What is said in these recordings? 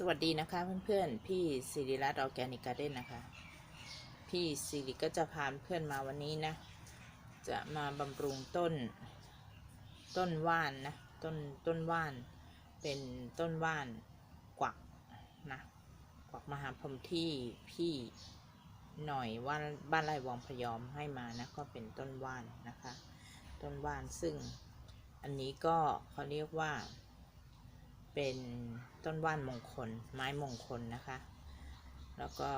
สวัสดีนะคะเพื่อนๆ พี่สิริรัตน์ออแกนิกการ์เด้นนะคะ พี่สิริก็จะพาเพื่อนมาวันนี้นะ จะมาบำรุงต้น ต้นว่านนะ ต้นต้นว่าน เป็นต้นว่านกวักนะกวักมหาพรหมที่พี่หน่อยว่าบ้านไร่วังพยอมให้มานะ ก็เป็นต้นว่านนะคะ ต้นว่านซึ่งอันนี้ก็เขาเรียกว่า เป็นต้นว่านมงคล ไม้มงคลนะคะ แล้วก็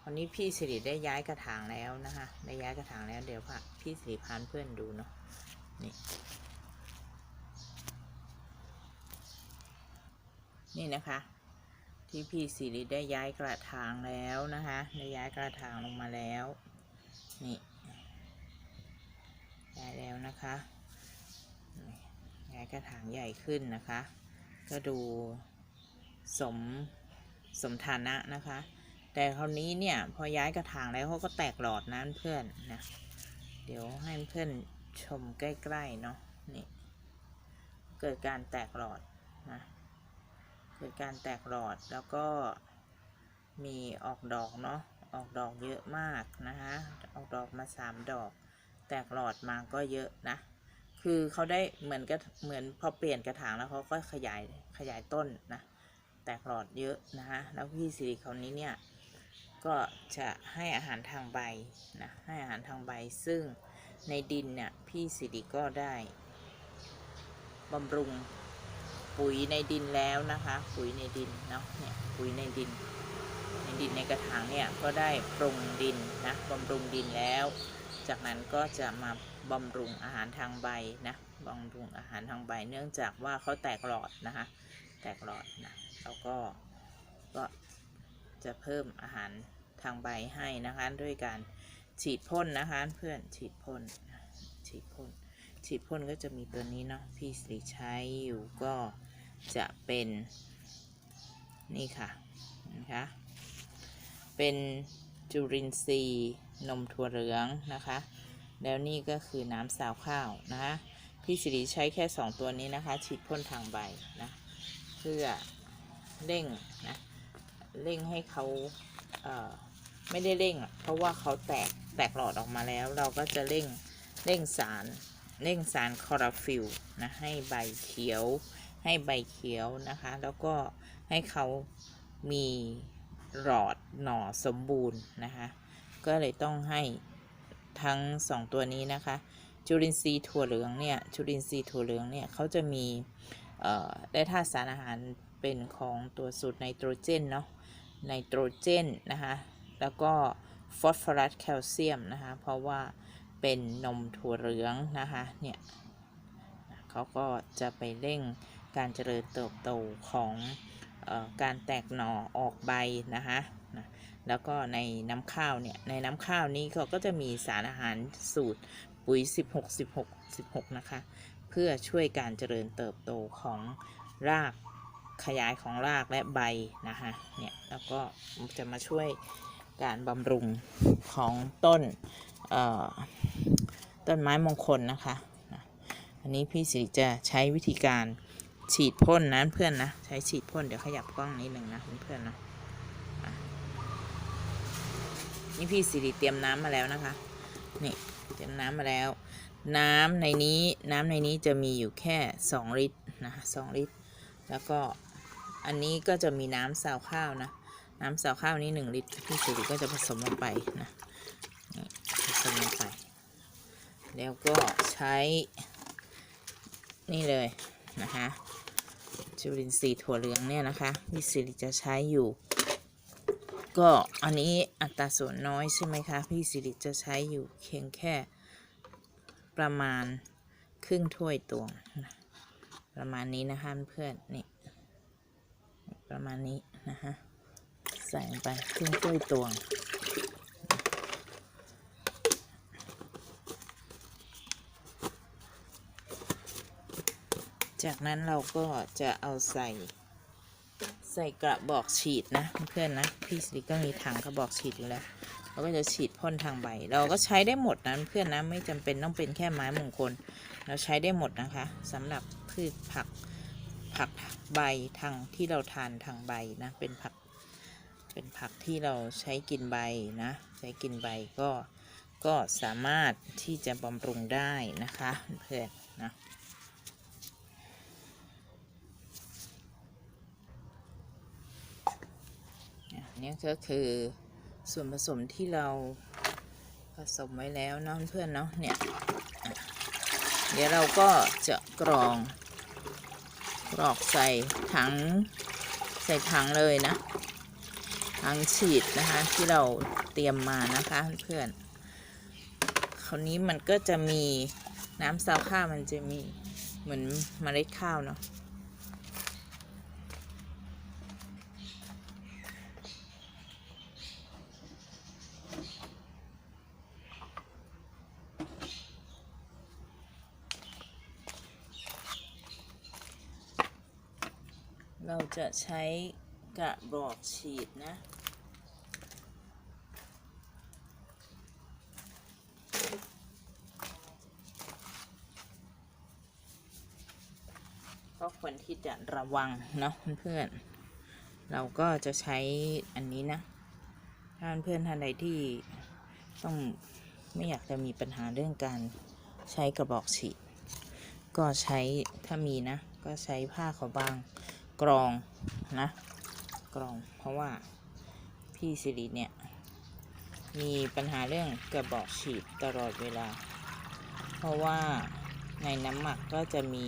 คราวนี้พี่สิริได้ย้ายกระถางแล้วนะคะได้ย้ายกระถางแล้วเดี๋ยวพ,พี่สิริพานเพื่อนดูเนาะนี่นี่นะคะ ที่พี่สิริได้ย้ายกระถางแล้วนะคะได้ย้ายกระถางลงมาแล้วนี่ย้ายแล้วนะคะย้ายกระถางใหญ่ขึ้นนะคะ ก็ดูสมสมฐานะนะคะ แต่คราวนี้เนี่ยพอย้ายกระถางแล้วเขาก็แตกหลอดนะเพื่อนนะ เดี๋ยวให้เพื่อนชมใกล้ๆเนาะนี่เกิดการแตกหลอดนะเกิดการแตกหลอดแล้วก็มีออกดอกเนาะออกดอกเยอะมากนะคะออกดอกมาสามดอก แตกหลอดมาก็เยอะนะ คือเขาได้เหมือนกับเหมือนพอเปลี่ยนกระถางแล้วเขาก็ขยายขยายต้นนะแตกหลอดเยอะนะคะแล้วพี่สิริเขานี้เนี่ยก็จะให้อาหารทางใบนะให้อาหารทางใบซึ่งในดินเนี่ยพี่สิริก็ได้บำรุงปุ๋ยในดินแล้วนะคะ ปุ๋ยในดินเนาะเนี่ยปุ๋ยในดิน ในดินในกระถางเนี่ยก็ได้ปรุงดินนะบำรุงดินแล้ว จากนั้นก็จะมา บำรุงอาหารทางใบนะบำรุงอาหารทางใบ เนื่องจากว่าเขาแตกหลอดนะคะแตกหลอดนะแล้วก็ก็จะเพิ่มอาหารทางใบให้นะคะด้วยการฉีดพ่นนะคะเพื่อนฉีดพ่นฉีดพ่นฉีดพ่นก็จะมีตัวนี้เนาะพี่สิริใช้อยู่ก็จะเป็นนี่ค่ะนะคะเป็นจุลินทรีย์นมถั่วเหลืองนะคะ แล้วนี่ก็คือน้ำสาวข้าวนะคะพี่สิริใช้แค่ 2 ตัวนี้นะคะ ฉีดพ่นทางใบนะ เพื่อเร่งนะเร่งให้เขาเอ่อไม่ได้เร่ง เพราะว่าเขาแตกแตกหลอดออกมาแล้ว เราก็จะเร่งเร่งสารเร่งสารคอโรฟิลนะให้ใบเขียว ให้ใบเขียวนะคะ แล้วก็ให้เขามีหลอดหน่อสมบูรณ์นะคะ ก็เลยต้องให้ ทั้งสองตัวนี้นะคะ จุลินทรีย์ถั่วเหลืองเนี่ย จุลินทรีย์ถั่วเหลืองเนี่ยเขาจะมีได้ธาตุสารอาหารเป็นของตัวสูตรไนโตรเจนเนาะ ไนโตรเจนนะคะ แล้วก็ฟอสฟอรัสแคลเซียมนะคะ เพราะว่าเป็นนมถั่วเหลืองนะคะ เนี่ยเขาก็จะไปเร่งการเจริญเติบโตของออการแตกหน่อออกใบนะคะ แล้วก็ในน้ำข้าวเนี่ย ในน้ำข้าวนี้เขาก็จะมีสารอาหารสูตรปุ๋ย 16 16 16 นะคะ เพื่อช่วยการเจริญเติบโตของรากขยายของรากและใบนะคะเนี่ยแล้วก็จะมาช่วยการบำรุงของต้นต้นไม้มงคลนะคะนะอันนี้พี่สิริจะใช้วิธีการฉีดพ่นนะเพื่อนนะ ใช้ฉีดพ่นเดี๋ยวขยับกล้องนิดหนึ่งนะเพื่อนๆนะอะ นี่พี่สิริเตรียมน้ำมาแล้วนะคะนี่เตรียมน้ำมาแล้ว น้ำในนี้น้ำในนี้จะมีอยู่แค่ 2 ลิตรนะคะ2ลิตร แล้วก็อันนี้ก็จะมีน้ำซาวข้าวนะน้ำซาวข้าวนี้ 1 ลิตรพี่สิริก็จะผสมลงไปนะนี่ผสมลงไป แล้วก็ใช้นี่เลยนะคะจุลินทรีย์ถั่วเหลืองเนี่ยนะคะพี่สิริจะใช้อยู่ ก็อันนี้อัตราส่วนน้อยใช่ไหมคะพี่สิริจะใช้อยู่เพียงแค่ประมาณครึ่งถ้วยตวง ประมาณนี้นะคะเพื่อนนี่ประมาณนี้นะคะใส่ไปครึ่งถ้วยตวงจากนั้นเราก็จะเอาใส่ ใส่กระบอกฉีดนะเพื่อนนะพี่สิริก็มีถังกระบอกฉีดอยู่แล้วเราก็จะฉีดพ่นทางใบ เราก็ใช้ได้หมดนะเพื่อนนะไม่จำเป็นต้องเป็นแค่ไม้มงคล เราใช้ได้หมดนะคะสำหรับพืชผักผักใบทางที่เราทานทางใบนะเป็นผักเป็นผักที่เราใช้กินใบนะ ใช้กินใบก็ก็สามารถที่จะบำรุงได้นะคะเพื่อนนะ นนี้ก็คือส่วนผสมที่เราผสมไว้แล้วเนาะเพื่อนเนาะเนี่ยเดี๋ยวเราก็จะกรองกรอกใส่ถังใส่ถังเลยนะถังฉีดนะคะที่เราเตรียมมานะคะเพื่อนคราวนี้มันก็จะมีน้ำซาวข้าวมันจะมีเหมือนเมล็ดข้าวเนาะ จะใช้กระบอกฉีดนะ ก็ควรที่จะระวังเนาะเพื่อนๆ เราก็จะใช้อันนี้นะ ถ้าเพื่อนท่านใดที่ต้องไม่อยากจะมีปัญหาเรื่องการใช้กระบอกฉีด ก็ใช้ถ้ามีนะ ก็ใช้ผ้าขาวบาง กรองนะ กรองเพราะว่าพี่สิริเนี่ย มีปัญหาเรื่องกระบอกฉีดตลอดเวลา เพราะว่าในน้ำหมักก็จะมี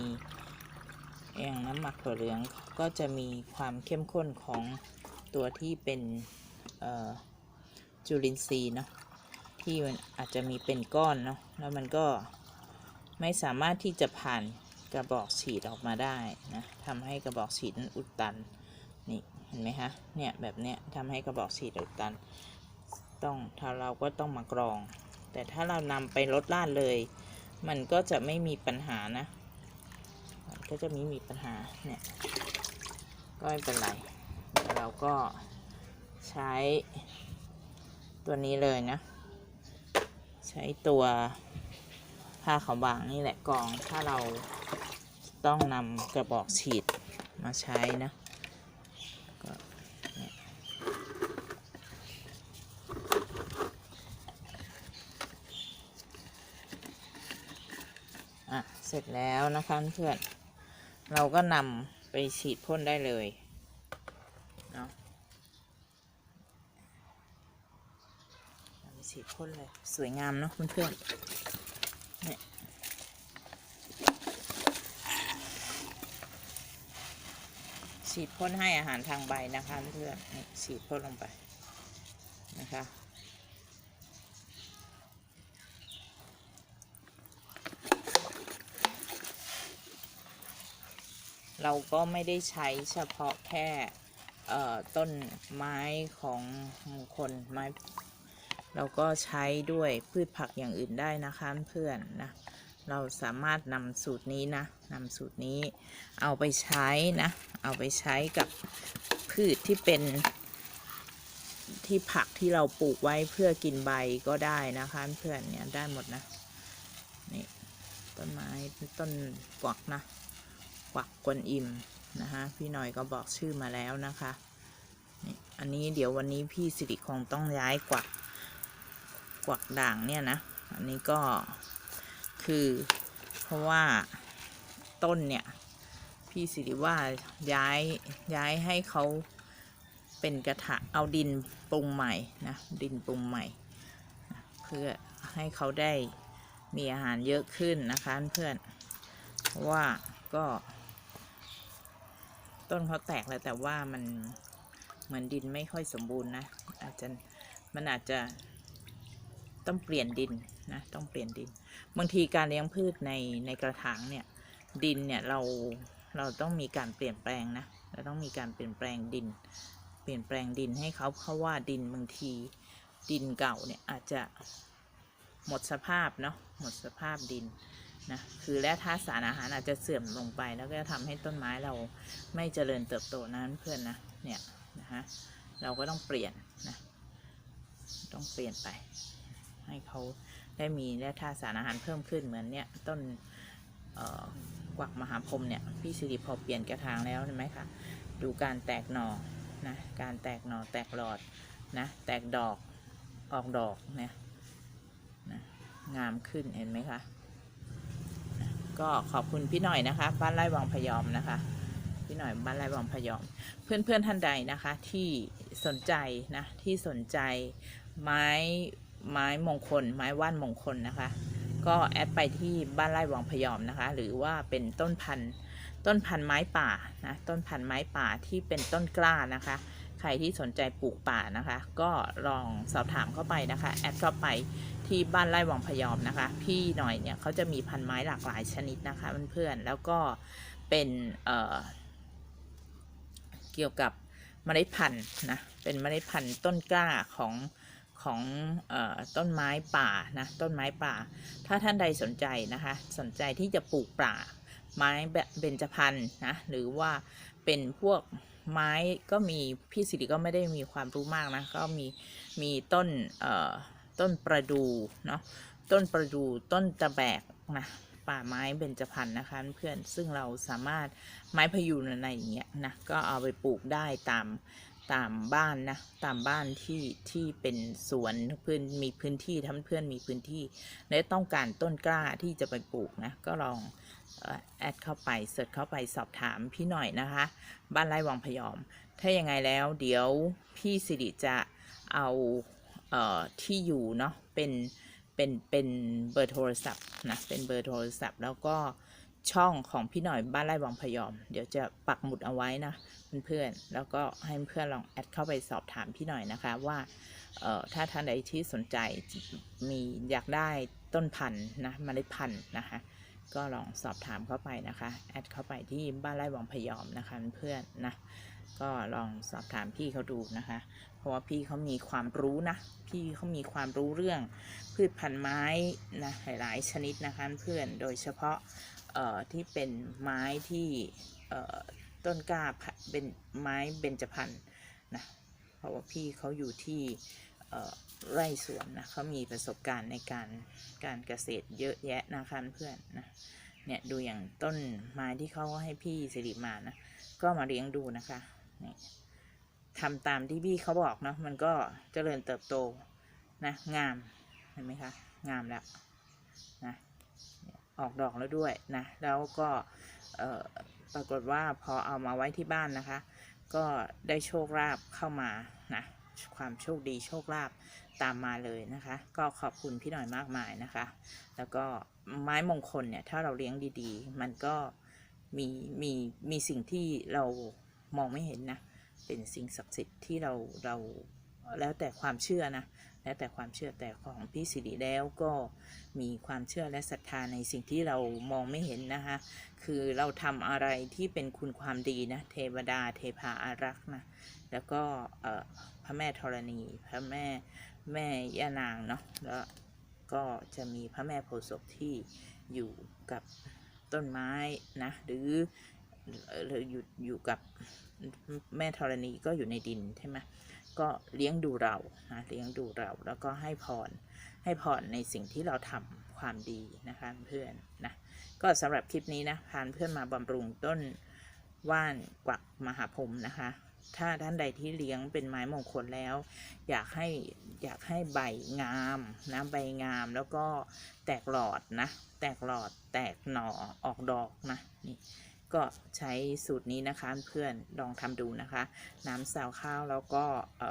อย่างน้ำหมักถั่วเหลืองก็จะมีความเข้มข้นของตัวที่เป็นจุลินทรีย์เนาะที่มันอาจจะมีเป็นก้อนเนาะแล้วมันก็ไม่สามารถที่จะผ่าน กระบอกฉีดออกมาได้นะทำให้กระบอกฉีดนั้นอุดตันนี่เห็นไหมคะเนี่ยแบบเนี้ยทำให้กระบอกฉีดอุดตัน ต้องถ้าเราก็ต้องมากรอง แต่ถ้าเรานำไปลดลาดเลย มันก็จะไม่มีปัญหานะมันก็จะไม่มีปัญหาเนี่ยก็ไม่เป็นไรเดี๋ยวเราก็ใช้ตัวนี้เลยนะ ใช้ตัวผ้าขาวบางนี่แหละกรองถ้าเรา ต้องนำกระบอกฉีดมาใช้นะก็เนี่ยอะ เสร็จแล้วนะคะเพื่อน เราก็นำไปฉีดพ่นได้เลยเนาะไปฉีดพ่นเลย สวยงามเนาะเพื่อนๆเนี่ย ฉีดพ่นให้อาหารทางใบนะคะเพื่อนฉีดพ่นลงไปนะคะเราก็ไม่ได้ใช้เฉพาะแค่ต้นไม้ของมงคลไม้เราก็ใช้ด้วยพืชผักอย่างอื่นได้นะคะเพื่อนนะเราสามารถนำสูตรนี้นะนำสูตรนี้เอาไปใช้นะ เอาไปใช้กับพืชที่เป็นที่ผักที่เราปลูกไว้เพื่อกินใบก็ได้นะคะเพื่อนเนี่ยได้หมดนะนี่ต้นไม้ต้นกวักนะกวักกวนอิมนะคะพี่หน่อยก็บอกชื่อมาแล้วนะคะนี่อันนี้เดี๋ยววันนี้พี่สิริคงต้องย้ายกวักกวักด่างเนี่ยนะอันนี้ก็คือเพราะว่าต้นเนี่ย พี่สิริว่าย้ายย้ายให้เขาเป็นกระถางเอาดินปรุงใหม่นะดินปรุงใหม่ เพื่อให้เขาได้มีอาหารเยอะขึ้นนะคะเพื่อนเพราะว่าก็ ต้นเขาแตกแล้วแต่ว่ามันเหมือนดินไม่ค่อยสมบูรณ์นะอาจจะมันอาจจะต้องเปลี่ยนดินนะต้องเปลี่ยนดิน บางทีการเลี้ยงพืชในในกระถางเนี่ยดินเนี่ยเรา เราต้องมีการเปลี่ยนแปลงนะเราต้องมีการเปลี่ยนแปลงดิน เปลี่ยนแปลงดินให้เขาเพราะว่าดินบางทีดินเก่าเนี่ยอาจจะหมดสภาพเนาะหมดสภาพดินนะคือแร่ธาตุสารอาหารอาจจะเสื่อมลงไป แล้วก็ทำให้ต้นไม้เราไม่เจริญเติบโตนั้นเพื่อนนะเนี่ยนะฮะเราก็ต้องเปลี่ยนนะต้องเปลี่ยนไป ให้เขาได้มีแร่ธาตุสารอาหารเพิ่มขึ้นเหมือนเนี้ยต้นเอ่อ กวักมหาพรมเนี่ยพี่สิริพอเปลี่ยนกระถางแล้วเห็นไหมคะดูการแตกหน่อนะการแตกหน่อแตกหลอดนะแตกดอกออกดอกเนี่ยนะงามขึ้นเห็นไหมคะนะก็ขอบคุณพี่หน่อยนะคะ บ้านไร่วังพยอมนะคะ พี่หน่อยบ้านไร่วังพยอม เพื่อนเพื่อนท่านใดนะคะที่สนใจนะที่สนใจไม้ไม้มงคล ไม้ว่านมงคลนะคะ ก็แอดไปที่บ้านไร่วังพยอมนะคะ หรือว่าเป็นต้นพันธุ์ต้นพันธุ์ไม้ป่านะต้นพันธุ์ไม้ป่าที่เป็นต้นกล้านะคะ ใครที่สนใจปลูกป่านะคะ ก็ลองสอบถามเข้าไปนะคะแอดเข้าไปที่บ้านไร่วังพยอมนะคะ พี่หน่อยเนี่ยเขาจะมีพันธุ์ไม้หลากหลายชนิดนะคะเพื่อนๆแล้วก็เป็นเอ่อเกี่ยวกับเมล็ดพันธุ์นะเป็นเมล็ดพันธุ์ต้นกล้าของ ของอต้นไม้ป่านะต้นไม้ป่า ถ้าท่านใดสนใจนะคะ สนใจที่จะปลูกป่า ไม้แบบเบญจพรรณนะหรือว่าเป็นพวกไม้ก็มีพี่สิริก็ไม่ได้มีความรู้มากนะก็มีมีต้นต้นประดูเนาะต้นประดูต้นตะแบกนะป่าไม้เบญจพรรณนะคะเพื่อนซึ่งเราสามารถไม้พยูนอะไรอย่างเงี้ยนะก็เอาไปปลูกได้ตาม ตามบ้านนะตามบ้านที่ที่เป็นสวนพื้นมีพื้นที่ทำเพื่อนมีพื้นที่ และต้องการต้นกล้าที่จะไปปลูกนะก็ลองแอดเข้าไปเสิร์ชเข้าไปสอบถามพี่หน่อยนะคะ บ้านไร่วังพยอม ถ้ายังไงแล้วเดี๋ยวพี่สิริจะเอาเอ่อที่อยู่เนาะเป็นเป็นเป็นเบอร์โทรศัพท์นะเป็นเบอร์โทรศัพท์แล้วก็ ช่องของพี่หน่อยบ้านไร่วังพยอม เดี๋ยวจะปักหมุดเอาไว้นะเพื่อนๆแล้วก็ให้เพื่อนลองแอดเข้าไปสอบถามพี่หน่อยนะคะว่าถ้าท่านใดที่สนใจมีอยากได้ต้นพันธุ์นะเมล็ดพันธุ์นะคะก็ลองสอบถามเข้าไปนะคะแอดเข้าไปที่บ้านไร่วังพยอมนะคะเพื่อนๆนะก็ลองสอบถามพี่เขาดูนะคะ ราะว่าพี่เขามีความรู้นะ พี่เขามีความรู้เรื่องพืชพันธุ์ไม้นะหลายๆชนิดนะคะเพื่อน โดยเฉพาะที่เป็นไม้ที่ต้นกล้าเป็นไม้เบญจพรรณนะ เพราะว่าพี่เขาอยู่ที่ไร่สวนนะเขามีประสบการณ์ในการการเกษตรเยอะแยะนะคะเพื่อนนะเนี่ยดูอย่างต้นไม้ที่เขาให้พี่สิริมานะ ก็มาเลี้ยงดูนะคะนี่ ทำตามที่พี่เขาบอกเนาะมันก็เจริญเติบโตนะงามเห็นไหมคะงามแล้วนะออกดอกแล้วด้วยนะแล้วก็ปรากฏว่าพอเอามาไว้ที่บ้านนะคะ ก็ได้โชคลาภเข้ามานะความโชคดีโชคลาภตามมาเลยนะคะ ก็ขอบคุณพี่หน่อยมากมายนะคะ แล้วก็ไม้มงคลเนี่ยถ้าเราเลี้ยงดีๆ มันก็มีมีมีสิ่งที่เรามองไม่เห็นนะ เป็นสิ่งศักดิ์สิทธิ์ที่เราเราแล้วแต่ความเชื่อนะ แล้วแต่ความเชื่อแต่ของพี่สิริแล้วก็มีความเชื่อและศรัทธาในสิ่งที่เรามองไม่เห็นนะคะ คือเราทำอะไรที่เป็นคุณความดีนะ เทวดาเทพาอารักษ์นะ แล้วก็พระแม่ธรณี พระแม่แม่ย่านางเนาะ แล้วก็จะมีพระแม่โพธิ์ศพที่อยู่กับต้นไม้นะ หรือหรื อยู่อยู่กับแม่ธรณีก็อยู่ในดินใช่ไหมก็เลี้ยงดูเรานะเลี้ยงดูเราแล้วก็ให้พรให้พรในสิ่งที่เราทำความดีนะคะเพื่อนนะก็สำหรับคลิปนี้นะพานเพื่อนมาบำรุงต้นว่านกวักมหาพรมนะคะ ถ้าท่านใดที่เลี้ยงเป็นไม้มงคลแล้ว อยากให้อยากให้ใบงามนะใบงามแล้วก็แตกหลอดนะ แตกหลอดแตกหน่อออกดอกนะนี่ ก็ใช้สูตรนี้นะคะเพื่อนลองทำดูนะคะ น้ำซาวข้าวแล้วก็เ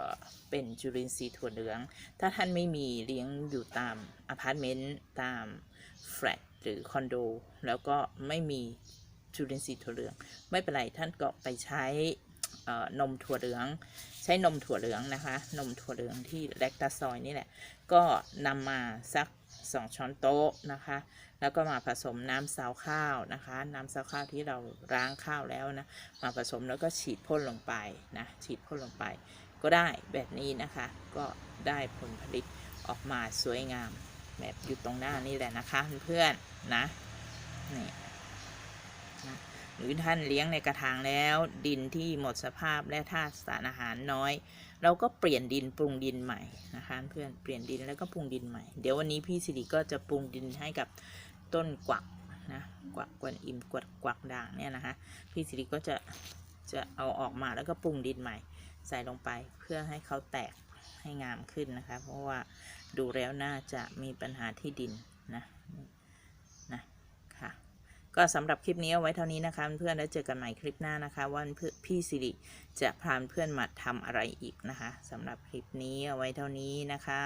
เป็นจุลินทรีย์ถั่วเหลือง ถ้าท่านไม่มีเลี้ยงอยู่ตามอพาร์ตเมนต์ตามแฟลตหรือคอนโด แล้วก็ไม่มีจุลินทรีย์ถั่วเหลือง ไม่เป็นไรท่านก็ไปใช้ นมถั่วเหลือง ใช้นมถั่วเหลืองนะคะ นมถั่วเหลืองที่แลคตาซอยนี่แหละ ก็นำมาสัก 2 ช้อนโต๊ะนะคะ แล้วก็มาผสมน้ำซาวข้าวนะคะ น้ำซาวข้าวที่เราล้างข้าวแล้วนะ มาผสมแล้วก็ฉีดพ่นลงไปนะ ฉีดพ่นลงไป ก็ได้แบบนี้นะคะ ก็ได้ผลผลิตออกมาสวยงามแบบอยู่ตรงหน้านี่แหละนะคะเพื่อนๆนะนี่นะ หรือท่านเลี้ยงในกระถางแล้ว ดินที่หมดสภาพและธาตุสารอาหารน้อย เราก็เปลี่ยนดินปรุงดินใหม่นะคะเพื่อนเปลี่ยนดินแล้วก็ปรุงดินใหม่ เดี๋ยววันนี้พี่สิริก็จะปรุงดินให้กับต้นกวักนะกวักกวนอิมกวักกวักด่างเนี่ยนะคะพี่สิริก็จะจะเอาออกมาแล้วก็ปรุงดินใหม่ ใส่ลงไปเพื่อให้เขาแตกให้งามขึ้นนะคะ เพราะว่าดูแล้วน่าจะมีปัญหาที่ดินนะนะค่ะ ก็สำหรับคลิปนี้เอาไว้เท่านี้นะคะเพื่อนๆแล้วเจอกันใหม่คลิปหน้านะคะว่าเพื่อนพี่สิริจะพาเพื่อนมาทำอะไรอีกนะคะสำหรับคลิปนี้เอาไว้เท่านี้นะคะ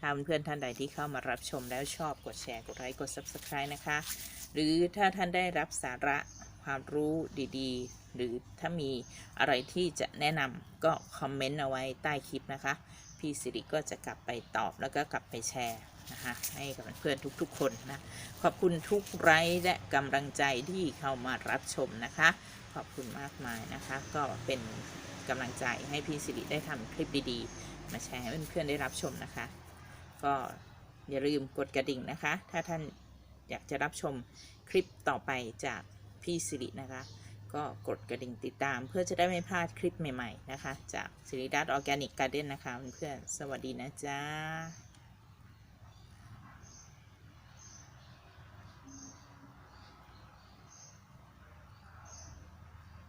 ถ้าเพื่อนๆท่านใดที่เข้ามารับชมแล้วชอบกดแชร์กดไลค์กด subscribe นะคะ หรือถ้าท่านได้รับสาระความรู้ดีๆ หรือถ้ามีอะไรที่จะแนะนำก็คอมเมนต์เอาไว้ใต้คลิปนะคะ พี่สิริก็จะกลับไปตอบแล้วก็กลับไปแชร์ นะคะให้กับเพื่อนทุกๆ คนนะขอบคุณทุกไลค์และกำลังใจที่เข้ามารับชมนะคะ ขอบคุณมากมายนะคะ ก็เป็นกำลังใจให้พี่สิริได้ทำคลิปดีๆ มาแชร์ให้เพื่อนๆได้รับชมนะคะ ก็อย่าลืมกดกระดิ่งนะคะ ถ้าท่านอยากจะรับชมคลิปต่อไปจากพี่สิรินะคะ ก็กดกระดิ่งติดตาม เพื่อจะได้ไม่พลาดคลิปใหม่ๆนะคะ จากสิริดัตออร์แกนิกการ์เด้นนะคะเพื่อนๆสวัสดีนะจ๊ะ